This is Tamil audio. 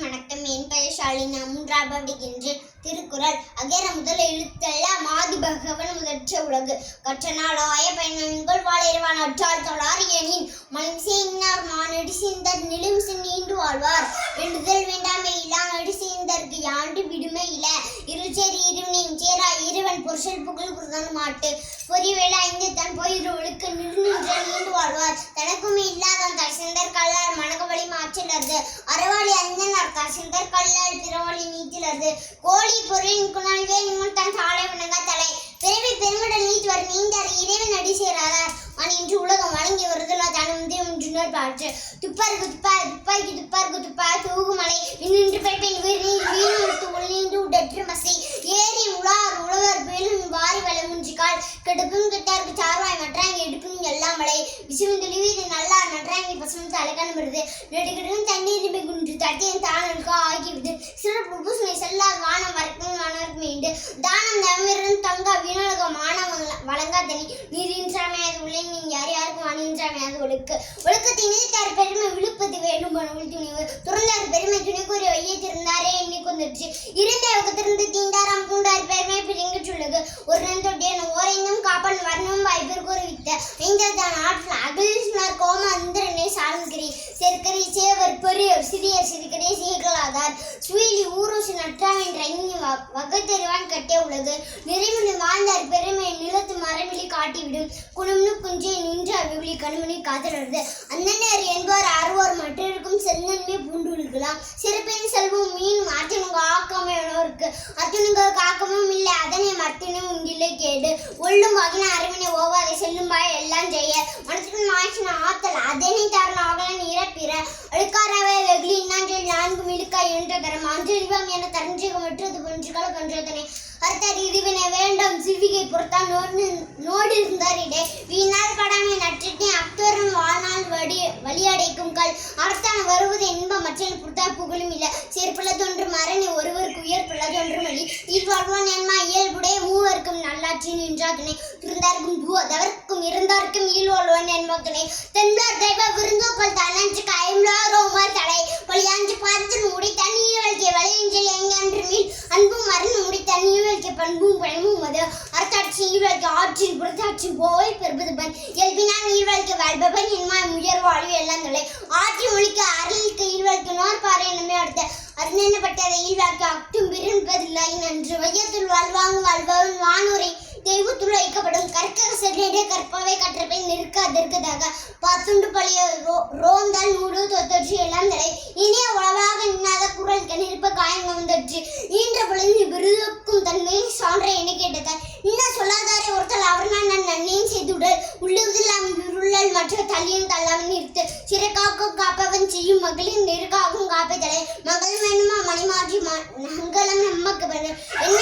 அனைவருக்கும் வணக்கம். என் பெயர் ஷாலினா. மூன்றாம் படிக்கின்றேன் திருக்குறள். அகர முதல் எழுத்தெல்லாம் மாதி பகவன் முதற்ற உலகு. கற்ற நாளாய பயணங்கள் வாழிருவான் அற்றால் தொழார் எனின் மனம் செய்யினார் மானடி சேர்ந்தார் நிலம் நீண்டு வாழ்வார். எழுதல் வேண்டாமை இல்லா அடி சேர்ந்தற்கு யாண்டு விடுமை இல. இருச்சேரி இருவினையும் சேரா இருவன் பொருஷல் புகழ் குருதான் மாட்டு பொறிவேளை ஐந்து தன் போயிரு ஒழுக்க நின்று நீண்டு வாழ்வார். தனக்குமே அஞ்சனார் தசந்தர் கல்லால் பிறவழி நீட்டிலது கோழி பொருளின் குணாழ்வே நிமல் தன் சாலை வணங்கா தலை. பிறவி பெருமிடல் நீட்டுவர் நீந்தார். இறைவன் அடி சேராதார். மணி இன்று உலகம் வழங்கி வருதலா தானும் ஒன்றுனர் பாற்று துப்பாருக்கு துப்பார் துப்பாக்கி துப்பாருக்கு துப்பா தூகு மலை. நின்று பைப்பின் உயிர் நீர் வீணு எடுத்து உள்நீண்டு உடற்று மசை. ஏறி உலார் உழவர் பேலும் வாரி வளமுஞ்சிக்கால் கெடுப்பும் கெட்டாருக்கு சார்வாய் மற்றாங்க எடுப்பும் எல்லாம் மலை. விசுவம் தெளிவீது நல்லா நன்றாங்கி பசும் தலைக்கான வருது நெடுகிடும் தண்ணீர் கட்டியின் தானனுக்கு ஆகிவிடு சிறப்பு பூசணி செல்லா வானம் வரைக்கும் வானவர்க்கு மீண்டு. தானம் தவிரும் தங்கா வீணலக மானம் வழங்காதனி நீரின்றாமையாது உள்ளே நீ யார் யாருக்கும் அணியின்றாமையாது ஒழுக்கு. ஒழுக்கத்தை நினைத்தார் பெருமை விழுப்பது வேண்டும் கனவுள் துணிவு. துறந்தார் பெருமை துணை கூறி வையத்திருந்தாரே எண்ணி கொண்டுச்சு இருந்த யுகத்திலிருந்து தீண்டாராம் பூண்டார் சார்ந்திரி சேவர் பெரிய சிறிய சிறுகரே சீர்களாதார் சுயிலி ஊரோசு நற்றாவின் ரங்கி வகை தெருவான் கட்டிய உலகு நிறைமணி வாழ்ந்தார் பெருமை நிலத்து மரமிலி காட்டிவிடும். குணம்னு குஞ்சே நின்று அவிழி கணுமணி காதலர்ந்து. அந்தனர் என்பவர் அறுவோர் மற்றருக்கும் செல்நன்மை பூண்டு இருக்கலாம் சிறப்பின் செல்வம் மீன் அத்தனுங்க இருக்கு. அத்தனுங்க காக்கமும் இல்லை. அதனை மத்தினும் உண்டில்லை கேடு. ஒள்ளும் வகின அறிவினை ஓவாதை செல்லும் பாய் எல்லாம் செய்ய. மனத்துக்கு மாய்ச்சின ஆத்தல் அதனை தரணும் ஆகலன் இறப்பிற. அழுக்காரவே வெகுளி இன்னாஞ்சல் நான்கு மிடுக்காய் என்ற தரம் அஞ்செல்வம் என தரஞ்சிகம் வெற்றது பொன்றுகள பண்றதனை அர்த்தர் இதுவினை வேண்டும். சிவிகை பொறுத்தான் நோடு நோடு இருந்தாரிடே வீணால் வடி வழியடைக்கும் கல். அர்த்தான் வருவது இன்பம். மற்றன் புத்தா புகழும் இல்ல. சேர்ப்பிள்ள தோன்று மரணி ஒருவருக்கு உயர்ப்பிள்ள தோன்றும் மொழி இல்வாழ்வான் என்மா இயல்புடைய மூவருக்கும் நல்லாட்சி நின்றாகினை இருந்தார்க்கும் தவர்க்கும் இருந்தார்க்கும் ஈழ்வாழ்வான் என்பதனை தென்பார் தெய்வ விருந்தோக்கள் தனஞ்சு கயம்லாரோமார் தலை. வழியாஞ்சு பார்த்து முடி தண்ணீர் வழிக்க வழியஞ்சல் எங்கன்று மீன் அன்பும் மரணம் முடி தண்ணீர் வழிக்க பண்பும் பழமும் மது அர்த்தாட்சி ஈழ்வழிக்க ஆற்றில் புறத்தாட்சி போய் பெறுபதுபன் இயல்பினான் ஈழ்வழிக்க வாழ்பவன் என்மா உயர் வாழ்வு எல்லாம் தொலை ஆற்றி மொழிக்கு அருளுக்கு ஈழ்வழிக்க நோர் பாறை என்னமே அடுத்த. அருணப்பட்டதை ஈழ்வாக்க அக்டும் விரும்பதில்லை நன்று வையத்துள் வாழ்வாங்கு வாழ்பவன் வானூரை. தெய்வத்துள் வைக்கப்படும். கற்க செல்லிடே கற்பவை கற்றப்பை நிற்காதிருக்கதாக பத்துண்டு பழைய ரோந்தால் முழு தொத்தொற்று எல்லாம் தலை இனிய உளவாக நின்னாத குரல் நிற்ப காயம் வந்தற்று ஈன்ற பொழுது விருதுக்கும் தன்மையில் சான்ற என கேட்டது நன்மையும் உருளல் மற்ற தள்ளியும் தள்ளாமல் நிறுத்து. சிறக்காக்கும் காப்பவன் செய்யும் மகளின் நெருக்காகும் காப்பை தலை மகள் வேணுமா மணிமாற்றி மங்களம் நம்மக்கு பண்ணு என்ன